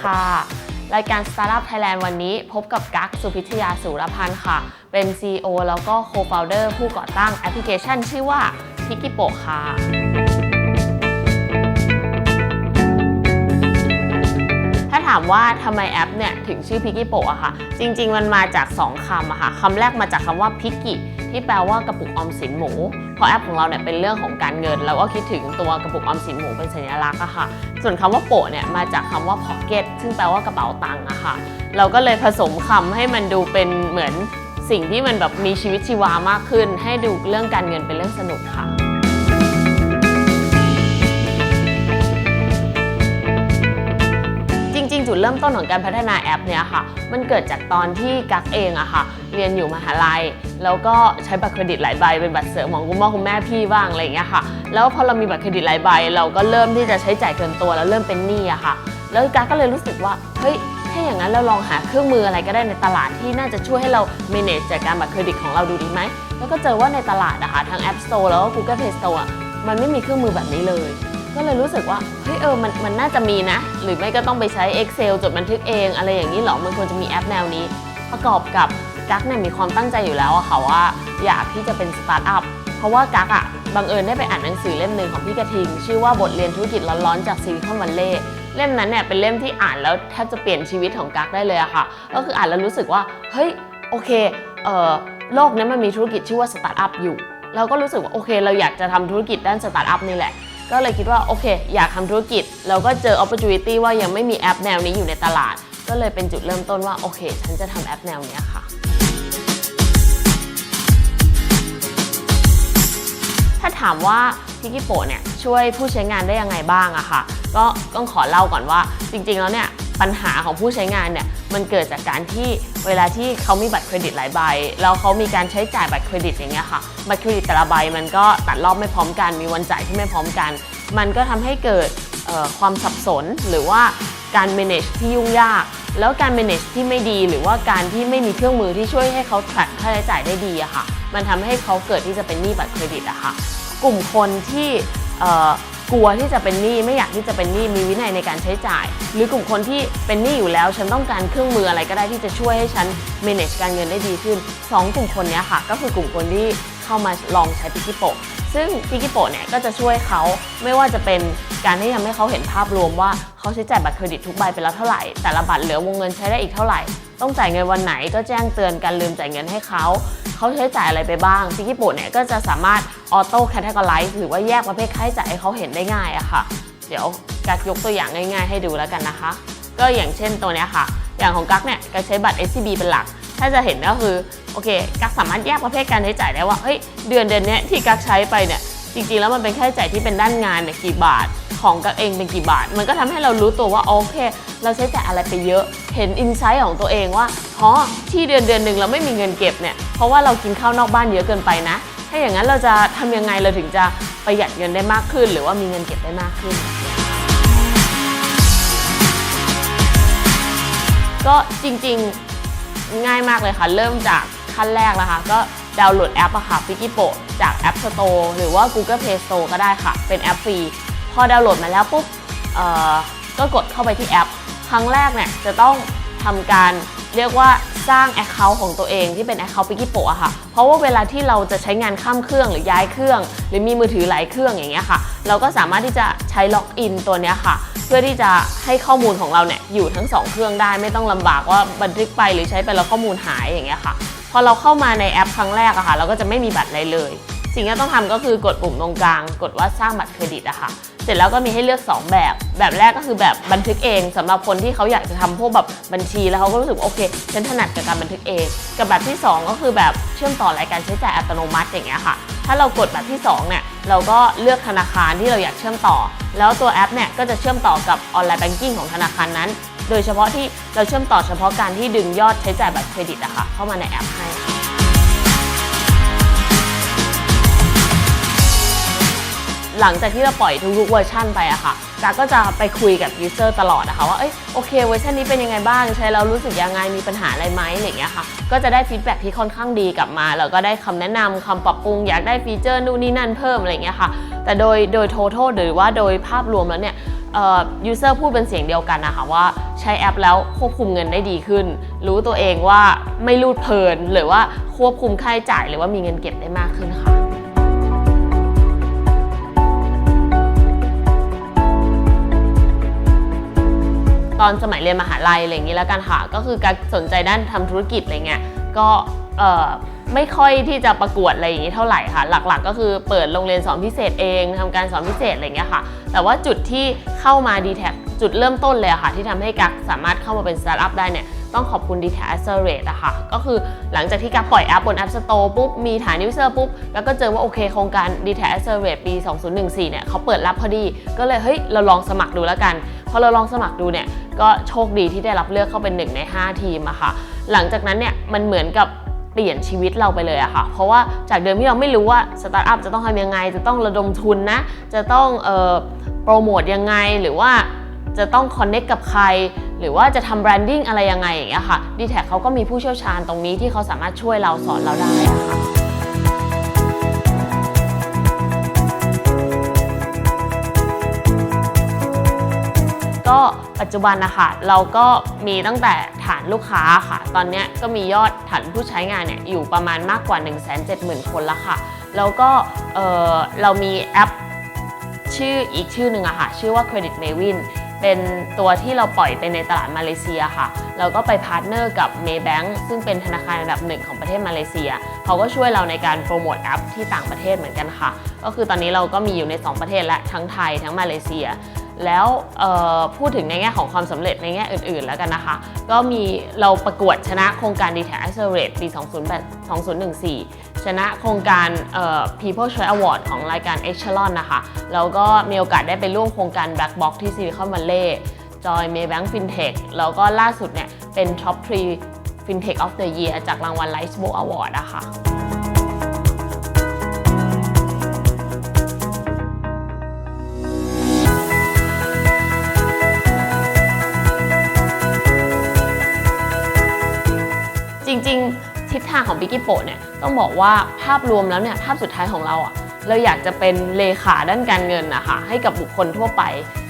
ค่ะ รายการ Startup Thailand วันนี้พบกับกั๊กสุพิชยาสุรพันธ์ค่ะ เป็น CEO แล้วก็ Co-founder ผู้ก่อตั้งแอปพลิเคชันชื่อว่าพิกิโปค่ะ ถ้าถามว่าทำไมแอปเนี่ยถึงชื่อพิกกี้โปะอะค่ะ จริง ๆ มันมาจาก 2คำอะค่ะคำแรกมาจากคำว่าพิกกี้ที่แปลว่ากระปุกออมสินหมู เพราะแอปของเราเนี่ยเป็นเรื่องของการเงิน เราก็คิดถึงตัวกระปุกออมสินหมูเป็นสัญลักษณ์อะค่ะ ส่วนคำว่าโปะเนี่ยมาจากคำว่าพ็อกเก็ตซึ่งแปลว่ากระเป๋าตังค์อะค่ะ เราก็เลยผสมคำให้มันดูเป็นเหมือนสิ่งที่มันแบบมีชีวิตชีวามากขึ้น ให้ดูเรื่องการเงินเป็นเรื่องสนุกค่ะ จุดเริ่มต้นของการพัฒนาแอปเนี่ยค่ะ มันเกิดจากตอนที่กักเองอะค่ะ เรียนอยู่มหาลัย แล้วก็ใช้บัตรเครดิตหลายใบเป็นบัตรเสริมของคุณพ่อคุณแม่พี่บ้างอะไรอย่างเงี้ยค่ะ แล้วพอเรามีบัตรเครดิตหลายใบ เราก็เริ่มที่จะใช้จ่ายเกินตัวแล้วเริ่มเป็นหนี้อะค่ะ แล้วกักก็เลยรู้สึกว่าเฮ้ยถ้าอย่างนั้นเราลองหาเครื่องมืออะไรก็ได้ในตลาดที่น่าจะช่วยให้เรา manage จัดการบัตรเครดิตของเราดูดีไหม แล้วก็เจอว่าในตลาดอะค่ะทั้ง App Store แล้วก็ Google Play Store อะมันไม่มีเครื่องมือแบบนี้เลย ก็เลยรู้สึกว่า เออมันมันน่าจะมีนะ หรือไม่ก็ต้องไปใช้ Excel จดบันทึกเองอะไรอย่างนี้หรอมันควรจะมีแอปแนวนี้ ประกอบกับกั๊กเนี่ยมีความตั้งใจอยู่แล้วอะค่ะว่าอยากที่จะเป็นสตาร์ทอัพเพราะว่ากั๊กอะบังเอิญได้ไปอ่านหนังสือเล่มหนึ่งของพี่กระทิง ชื่อว่าบทเรียนธุรกิจร้อนๆจากซิลิคอนวัลเลย์เล่มนั้นเนี่ยเป็นเล่มที่อ่านแล้วแทบจะเปลี่ยนชีวิตของกั๊กได้เลยอะค่ะ ก็คืออ่านแล้วรู้สึกว่าเฮ้ยโอเคเอ่อโลกนี้มันมีธุรกิจชื่อว่าสตาร์ทอัพอยู่เราก็รู้สึกว่าโอเค เราอยากจะทำธุรกิจด้านสตาร์ทอัพนี่แหละ ก็เลยคิดว่าโอเค อยากทำธุรกิจ แล้วก็เจอ opportunity ว่ายังไม่มีแอปแนวนี้อยู่ในตลาด ก็เลยเป็นจุดเริ่มต้นว่าโอเค ฉันจะทำแอปแนวนี้ค่ะถ้าถามว่าพิกิโปะเนี่ยช่วยผู้ใช้งานได้ยังไงบ้างอะค่ะ ก็ต้องขอเล่าก่อนว่าจริงๆแล้วเนี่ย ปัญหาของผู้ใช้งานเนี่ยมันเกิดจากการที่เวลาที่เขามีบัตรเครดิตหลายใบ แล้วเขามีการใช้จ่ายบัตรเครดิตอย่างเงี้ยค่ะ บัตรเครดิตแต่ละใบมันก็ตัดรอบไม่พร้อมกัน มีวันจ่ายที่ไม่พร้อมกัน มันก็ทำให้เกิดความสับสนหรือว่าการ manage ที่ยุ่งยาก แล้วการ manage ที่ไม่ดี หรือว่าการที่ไม่มีเครื่องมือที่ช่วยให้เขา track ค่าใช้จ่ายได้ดีอะค่ะ มันทำให้เขาเกิดที่จะเป็นหนี้บัตรเครดิตอะค่ะ กลุ่มคนที่ กลัวที่จะเป็นหนี้ไม่อยากที่จะเป็นหนี้มีวินัยในการใช้จ่าย หรือกลุ่มคนที่เป็นหนี้อยู่แล้ว ฉันต้องการเครื่องมืออะไรก็ได้ที่จะช่วยให้ฉัน manage การเงินได้ดีขึ้นสองกลุ่มคนนี้ค่ะ ก็คือกลุ่มคนที่เข้ามาลองใช้พิกิโปซึ่งพิกิโปเนี่ยก็จะช่วยเขาไม่ว่าจะเป็นการที่ทำให้เขาเห็นภาพรวมว่าเขาใช้จ่ายบัตรเครดิตทุกใบไปแล้วเท่าไหร่ แต่ละบัตรเหลือวงเงินใช้ได้อีกเท่าไหร่ ต้องจ่ายเงินวันไหนก็แจ้งเตือนการลืมจ่ายเงินให้เขา เขาใช้จ่ายอะไรไปบ้างพิกิโปเนี่ยก็จะสามารถ ออโต้แคตตาไลซ์หรือว่าแยกประเภทค่าใช้จ่ายให้เขาเห็นได้ง่ายอะค่ะ เดี๋ยวกักยกตัวอย่างง่าย ๆ ให้ดูแล้วกันนะคะ ก็อย่างเช่นตัวเนี้ยค่ะ อย่างของกักเนี่ยกักใช้บัตร SCB เป็นหลัก ถ้าจะเห็นก็คือโอเค กักสามารถแยกประเภทการใช้จ่ายได้ว่าเฮ้ยเดือนเดือนเนี้ยที่กักใช้ไปเนี่ยจริงๆแล้วมันเป็นค่าใช้จ่ายที่เป็นด้านงานเนี่ยกี่บาทของกักเองเป็นกี่บาท มันก็ทำให้เรารู้ตัวว่าโอเค เราใช้จ่ายอะไรไปเยอะ เห็นอินไซต์ของตัวเองว่าอ๋อที่เดือนเดือนหนึ่งเราไม่มีเงินเก็บเนี่ยเพราะว่าเรากินข้าวนอกบ้านเยอะเกินไปนะ ถ้าอย่างนั้นเราจะทำยังไงเราถึงจะประหยัดเงินได้มากขึ้น หรือว่ามีเงินเก็บได้มากขึ้น ก็จริงๆง่ายมากเลยค่ะ เริ่มจากขั้นแรกนะคะ ก็ดาวน์โหลดแอปอะค่ะ p i k i p o จาก App Store หรือว่า Google Play Store ก็ได้ค่ะ เป็นแอปฟรี พอดาวน์โหลดมาแล้วปุ๊บเอ่อก็กดเข้าไปที่แอป ครั้งแรกเนี่ยจะต้องทำการเรียกว่า สร้าง Account ของตัวเองที่เป็น Account p i k i p o อะค่ะ เพราะว่าเวลาที่เราจะใช้งานข้ามเครื่องหรือย้ายเครื่อง หรือมีมือถือหลายเครื่องอย่างเงี้ยค่ะ เราก็สามารถที่จะใช้ล็อกอินตัวเนี้ยค่ะ เพื่อที่จะให้ข้อมูลของเราเนี่ยอยู่ทั้งสองเครื่องได้ไม่ต้องลำบากว่าบันทึกไปหรือใช้ไปแล้วข้อมูลหายอย่างเงี้ยค่ะพอเราเข้ามาในแอปครั้งแรกอะค่ะ เราก็จะไม่มีบัตรอะไรเลย สิ่งที่ต้องทำก็คือกดปุ่มตรงกลาง กดว่าสร้างบัตรเครดิตอะค่ะ เสร็จแล้วก็มีให้เลือก 2 แบบ แบบแรกก็คือแบบบันทึกเองสำหรับคนที่เขาอยากจะทำพวกแบบบัญชีแล้วเขาก็รู้สึกโอเคฉันถนัดกับการบันทึกเอง กับแบบที่ 2 ก็คือแบบเชื่อมต่อรายการใช้จ่ายอัตโนมัติอย่างเงี้ยค่ะ ถ้าเรากดแบบที่2เนี่ยเราก็เลือกธนาคารที่เราอยากเชื่อมต่อ แล้วตัวแอปเนี่ยก็จะเชื่อมต่อกับออนไลน์แบงกิ้งของธนาคารนั้น โดยเฉพาะที่เราเชื่อมต่อเฉพาะการที่ดึงยอดใช้จ่ายบัตรเครดิตอะค่ะเข้ามาในแอปให้ หลังจากที่เราปล่อยทุกๆเวอร์ชันไปอะค่ะจากก็จะไปคุยกับยูเซอร์ตลอดนะคะว่าเอ้ยโอเคเวอร์ชันนี้เป็นยังไงบ้างใช้แล้วรู้สึกยังไงมีปัญหาอะไรไหมอะไรอย่างเงี้ยค่ะก็จะได้ฟีดแบ็กที่ค่อนข้างดีกลับมาแล้วก็ได้คำแนะนำคำปรับปรุงอยากได้ฟีเจอร์นู่นนี่นั่นเพิ่มอะไรเงี้ยค่ะแต่โดยโดย total หรือว่าโดยภาพรวมแล้วเนี่ยยูเอ่อ user พูดเป็นเสียงเดียวกันนะคะว่าใช้แอปแล้วควบคุมเงินได้ดีขึ้น รู้ตัวเองว่าไม่รูดเพลิน หรือว่าควบคุมค่าใช้จ่ายหรือว่ามีเงินเก็บได้มากขึ้นค่ะ ตอนสมัยเรียนมหาลัยอะไรอย่างนี้แล้วกันค่ะ ก็คือการสนใจด้านทำธุรกิจอะไรเงี้ยก็เอ่อไม่ค่อยที่จะประกวดอะไรอย่างนี้เท่าไหร่ค่ะ หลักๆ ก็คือเปิดโรงเรียนสอนพิเศษเองทำการสอนพิเศษอะไรเงี้ยค่ะ แต่ว่าจุดที่เข้ามา d t แทจุดเริ่มต้นเลยอะค่ะ ที่ทำให้กักสามารถเข้ามาเป็นสตาร์ทอัพได้เนี่ยต้องขอบคุณ d t แท Accelerate อะค่ะ ก็คือหลังจากที่กักปล่อยแอปบน App Store ปุ๊บ มีฐานยูเซอร์ปุ๊บ แล้วก็เจอว่าโอเคโครงการ d t แท Accelerate ปี 2014 เนี่ยเขาเปิดรับพอดี ก็เลยเฮ้ยเราลองสมัครดูแล้วกัน พอเราลองสมัครดูเนี่ยก็โชคดีที่ได้รับเลือกเข้าเป็นหนึ่งใน 5 ทีมอะค่ะ หลังจากนั้นเนี่ยมันเหมือนกับเปลี่ยนชีวิตเราไปเลยอะค่ะ เพราะว่าจากเดิมที่เราไม่รู้ว่าสตาร์ทอัพจะต้องทำยังไง จะต้องระดมทุนนะ จะต้องเอ่อโปรโมทยังไง หรือว่าจะต้องคอนเน็กกับใคร หรือว่าจะทำแบรนดิ้งอะไรยังไงอย่างเงี้ยค่ะดีแท็เขาก็มีผู้เชี่ยวชาญตรงนี้ที่เขาสามารถช่วยเราสอนเราได้อะค่ะ ก็ปัจจุบันนะคะเราก็มีตั้งแต่ฐานลูกค้าค่ะ ตอนนี้ก็มียอดฐานผู้ใช้งานเนี่ยอยู่ประมาณมากกว่า 170,000 คนแล้วค่ะ แล้วก็เออเรามีแอปชื่ออีกชื่อหนึ่งอะค่ะ ชื่อว่า Credit Mavin เป็นตัวที่เราปล่อยไปในตลาดมาเลเซียค่ะ เราก็ไปพาร์ทเนอร์กับ Maybank ซึ่งเป็นธนาคารอันดับหนึ่งของประเทศมาเลเซีย เขาก็ช่วยเราในการโปรโมทแอปที่ต่างประเทศเหมือนกันค่ะ ก็คือตอนนี้เราก็มีอยู่ใน 2 ประเทศและทั้งไทยทั้งมาเลเซีย แล้วพูดถึงในแง่ของความสำเร็จในแง่อื่นๆแล้วกันนะคะ ก็มีเราประกวดชนะโครงการ d t a Accelerate ปี2008 2014 ชนะโครงการ People Choice Award ของรายการ Echelon นะคะ แล้วก็มีโอกาสได้ไปร่วมโครงการ Black Box ที่ Silicon Valley จอย Maybank FinTech แล้วก็ล่าสุดเนี่ยเป็น Top 3 FinTech of the Year จากรางวัล Lightbook Award อะคะ ทางของ b i g g i e p o เนี่ยต้องบอกว่าภาพรวมแล้วเนี่ยภาพสุดท้ายของเราอะเราอยากจะเป็นเลขาด้านการเงินนะคะให้กับบุคคลทั่วไป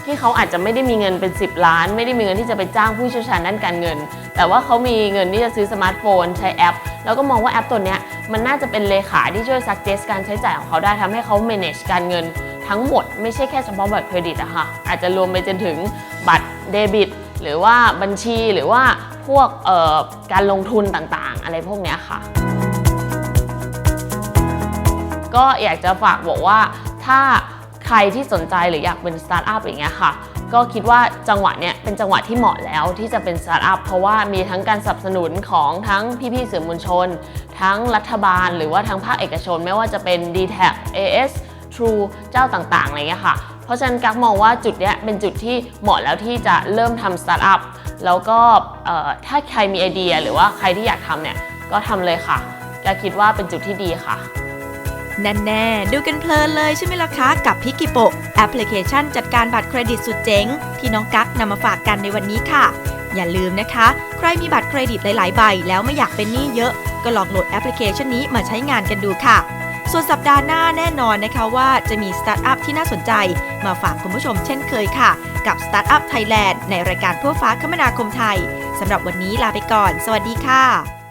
ที่เขาอาจจะไม่ได้มีเงินเป็น 10 ล้าน ไม่ได้มีเงินที่จะไปจ้างผู้เชี่ยวชาญด้านการเงิน แต่ว่าเขามีเงินที่จะซื้อสมาร์ทโฟน ใช้แอป แล้วก็มองว่าแอปตัวเนี้ยมันน่าจะเป็นเลขาที่ช่วย suggest การใช้จ่ายของเขาได้ทำให้เขา manage การเงิน ทั้งหมดไม่ใช่แค่เฉพาะบัตรเครดิตอะค่ะอาจจะรวมไปจนถึงบัตรเดบิต หรือว่าบัญชีหรือว่าพวกการลงทุนต่างๆ อะไรพวกนี้ค่ะ ก็อยากจะฝากบอกว่าถ้าใครที่สนใจหรืออยากเป็นสตาร์ทอัพอย่างเงี้ยค่ะก็คิดว่าจังหวะเนี้ยเป็นจังหวะที่เหมาะแล้วที่จะเป็นสตาร์ทอัพเพราะว่ามีทั้งการสนับสนุนของทั้งพี่ๆสื่อมวลชน ทั้งรัฐบาล หรือว่าทั้งภาคเอกชน ไม่ว่าจะเป็น d t a c AS True เจ้าต่างๆอะไรเงี้ยค่ะ เพราะฉะนั้นกักมองว่าจุดนี้เป็นจุดที่เหมาะแล้วที่จะเริ่มทำสตาร์ทอัพแล้วก็ถ้าใครมีไอเดียหรือว่าใครที่อยากทำเนี่ยก็ทำเลยค่ะกักคิดว่าเป็นจุดที่ดีค่ะนั่นแน่ดูกันเพลินเลยใช่ไหมล่ะคะกับพิกิโปแอปพลิเคชันจัดการบัตรเครดิตสุดเจ๋ง ที่น้องกั๊กนำมาฝากกันในวันนี้ค่ะ อย่าลืมนะคะ ใครมีบัตรเครดิตหลาย ๆ ใบ แล้วไม่อยากเป็นหนี้เยอะ ก็ลองโหลดแอปพลิเคชันนี้มาใช้งานกันดูค่ะ ส่วนสัปดาห์หน้าแน่นอนนะคะว่าจะมีสตาร์ทอัพที่น่าสนใจ มาฝากคุณผู้ชมเช่นเคยค่ะ กับ Startup Thailand ในรายการทั่วฟ้าคมนาคมไทยสำหรับวันนี้ลาไปก่อน สวัสดีค่ะ